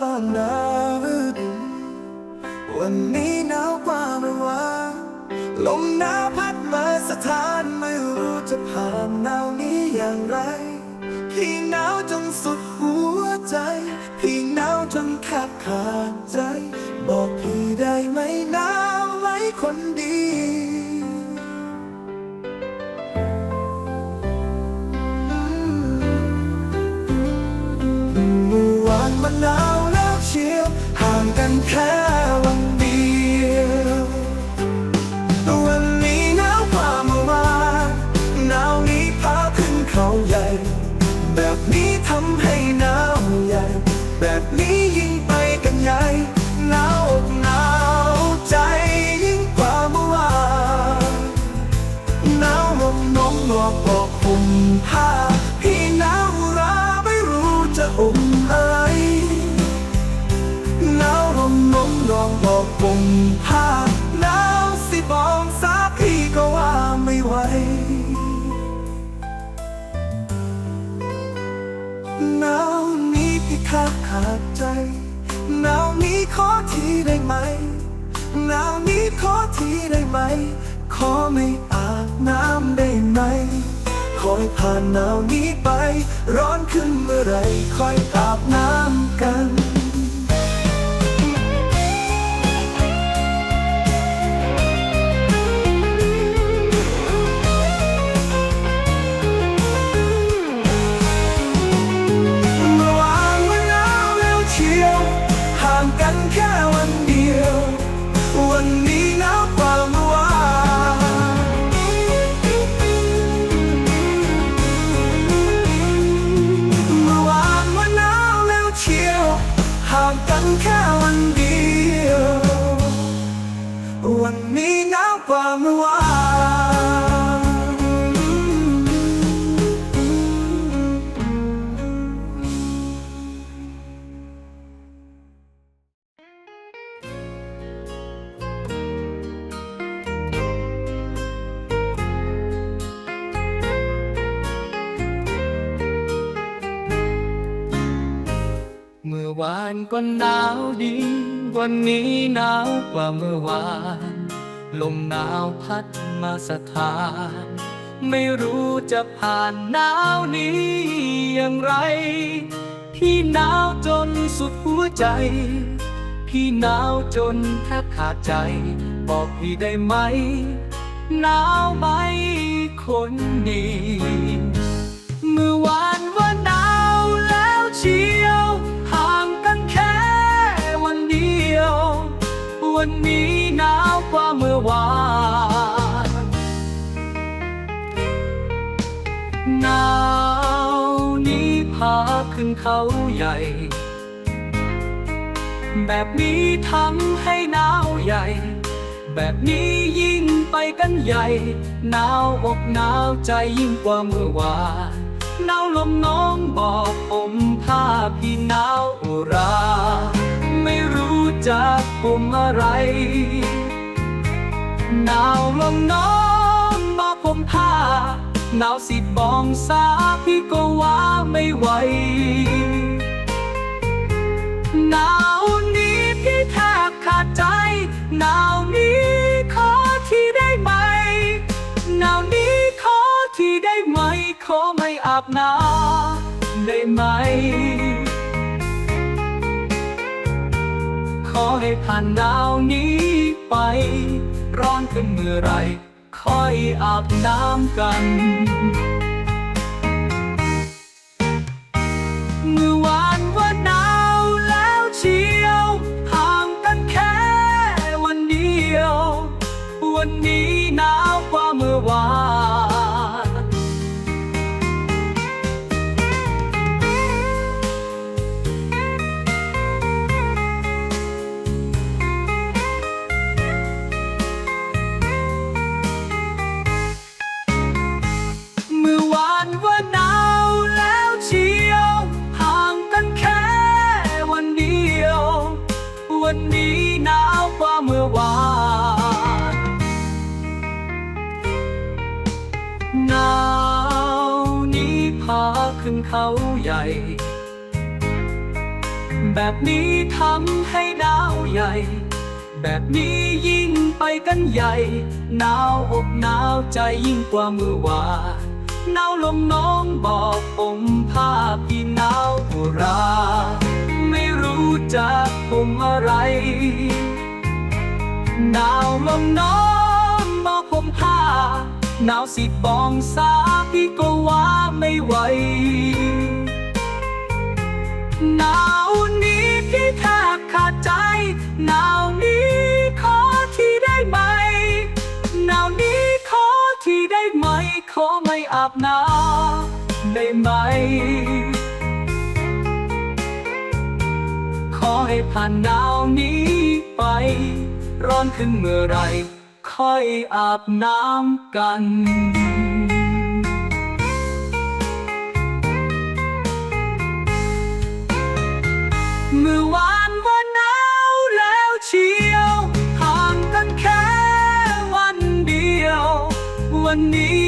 ก็หนาววันนี้หนาวกว่าเมื่อวานลมหนาวพัดมาสถานไม่รู้จะผ่านหนาวนี้อย่างไร พี่หนาวจนสุดหัวใจ พี่หนาวจนแคบขาดใจ บอกพี่ได้ไหมหนาวไหมคนดี จะห่มไรหนาวลมน้องงอกบอกห่มผ้าหนาวสิบองสาพี่ก็ว่าไม่ไหวหนาวนี้พี่ขาดขาดใจหนาวนี้ขอทีได้ไหมหนาวนี้ขอทีได้ไหม ขอไม่ ผ่านหนาวนี้ไป ร้อนขึ้นเมื่อไรคอยอาบน้ำกันเมื่อวานมันหนาวแล้ยวห่างกันแค่วันเดียว วันนี้หนาวกว่าเมื่อ อวานเมื่อวานก็หนาวดี วันนี้หนาวกว่าเมื่อวาน ลมหนาวพัดมาสถาน ไม่รู้จะผ่านหนาวนี้อย่างไร พี่หนาวจนสุดหัวใจ พี่หนาวจนแทบขาดใจ บอกพี่ได้ไหม หนาวไหมคนดี เมื่อวานว่าหน หนาวนี้พาขึ้นเขาใหญ่ แบบนี้ทำให้หนาวใหญ่ แบบนี้ยิ่งไปกันใหญ่ หนาวอกหนาวใจยิ่งกว่าเมื่อวานหนาวลมน้องบอกผมผ้าพี่หนาวอุรา ไม่รู้จะผมอะไร หนาวลมน้องบอกผมผ้า หนาวสิบองสาพี่ก็ว่าไม่ไหว หนาวนี้พี่แทบขาดใจ หนาวนี้ขอที่ได้ไหม หนาวนี้ขอที่ได้ไหม ขอไม่อาบน้ำได้ไหม ขอให้ผ่านหนาวนี้ไป ร้อนขึ้นเมื่อไร ค่อยอาบน้ำกัน เมื่อวานว่าหนาวแล้วเชียวห่างกันแค่วันเดียว วันนี้ เขาใหญ่ แบบนี้ทำให้หนาวใหญ่ แบบนี้ยิ่งไปกันใหญ่ หนาวอกหนาวใจยิ่งกว่าเมื่อวานหนาวลมน้องบอกผมภาพที่หนาวอุรา ไม่รู้จักผมอะไร หนาวลมน้องบอกผมภาพ หนาวสิบองศาพี่ก็ว่าไม่ไหว หนาวนี้พี่แทบขาดใจ หนาวนี้ขอที่ได้ไหม หนาวนี้ขอที่ได้ไหม ขอไม่อาบน้ำได้ไหม ขอให้ผ่านหนาวนี้ไป ร้อนขึ้นเมื่อไร ค่อยอาบน้ำกันเมื่อวานว่าหนาวแล้วเชียวห่างกันแค่วันเดียว วันนี้